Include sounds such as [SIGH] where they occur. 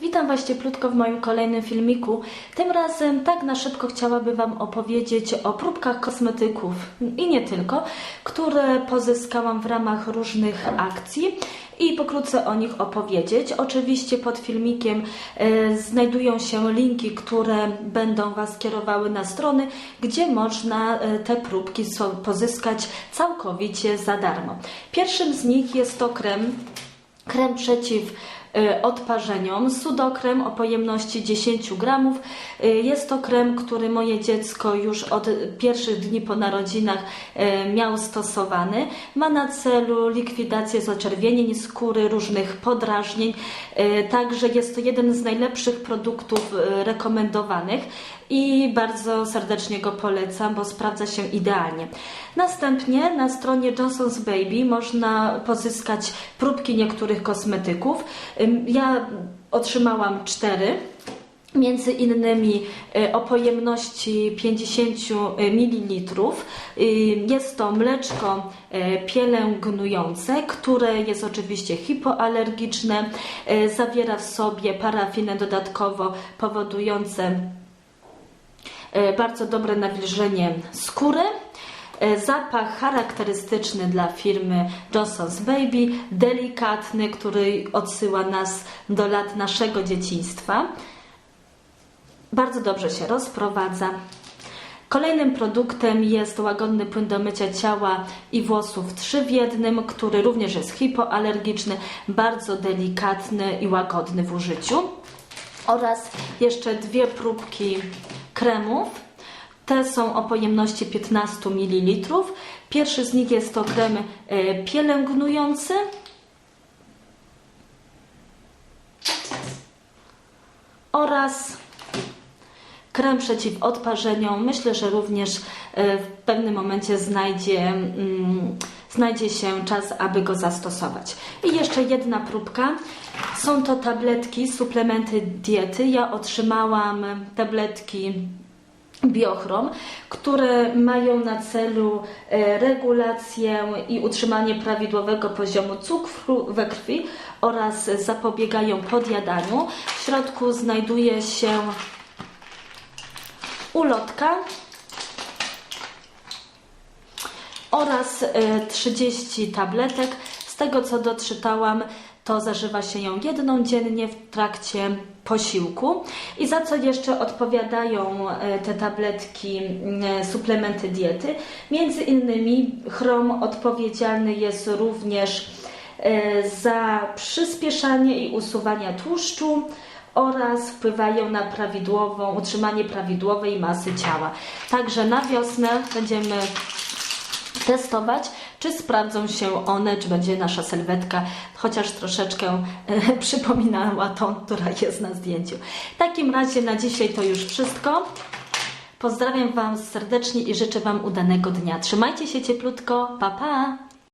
Witam Was cieplutko w moim kolejnym filmiku. Tym razem tak na szybko chciałabym Wam opowiedzieć o próbkach kosmetyków i nie tylko, które pozyskałam w ramach różnych akcji i pokrótce o nich opowiedzieć. Oczywiście pod filmikiem e, znajdują się linki, które będą Was kierowały na strony, gdzie można e, te próbki pozyskać całkowicie za darmo. Pierwszym z nich jest to krem krem przeciw odparzeniom, sudokrem o pojemności 10 gramów. Y, Jest to krem, który moje dziecko już od pierwszych dni po narodzinach y, miał stosowany. Ma na celu likwidację zaczerwienień skóry, różnych podrażnień. Także jest to jeden z najlepszych produktów rekomendowanych i bardzo serdecznie go polecam, bo sprawdza się idealnie. Następnie na stronie Johnson's Baby można pozyskać próbki niektórych kosmetyków. Ja otrzymałam cztery. Między innymi y, o pojemności 50 ml. Y, Jest to mleczko y, pielęgnujące, które jest oczywiście hipoalergiczne. y, Zawiera w sobie parafinę dodatkowo powodujące bardzo dobre nawilżenie skóry. E, Zapach charakterystyczny dla firmy Johnson's Baby, delikatny, który odsyła nas do lat naszego dzieciństwa. Bardzo dobrze się rozprowadza. Kolejnym produktem jest łagodny płyn do mycia ciała i włosów 3 w jednym, który również jest hipoalergiczny, bardzo delikatny i łagodny w użyciu. Oraz jeszcze dwie próbki kremów. Te są o pojemności 15 ml. Pierwszy z nich jest to krem e, pielęgnujący. Oraz krem przeciw odparzeniom. Myślę, że również e, w pewnym momencie znajdzie, mm, znajdzie się czas, aby go zastosować. I jeszcze jedna próbka. Są to tabletki, suplementy diety. Ja otrzymałam tabletki biochrom, które mają na celu e, regulację i utrzymanie prawidłowego poziomu cukru we krwi oraz zapobiegają podjadaniu. W środku znajduje się ulotka oraz e, 30 tabletek. Tego co doczytałam, to zażywa się ją jedną dziennie w trakcie posiłku. I za co jeszcze odpowiadają e, te tabletki, e, suplementy diety? Między innymi chrom odpowiedzialny jest również e, za przyspieszanie i usuwania tłuszczu oraz wpływają na prawidłową, utrzymanie prawidłowej masy ciała. Także na wiosnę będziemy testować, czy sprawdzą się one, czy będzie nasza sylwetka chociaż troszeczkę e, [LAUGHS] przypominała tą, która jest na zdjęciu. W takim razie na dzisiaj to już wszystko. Pozdrawiam Wam serdecznie i życzę Wam udanego dnia. Trzymajcie się cieplutko. Pa, pa!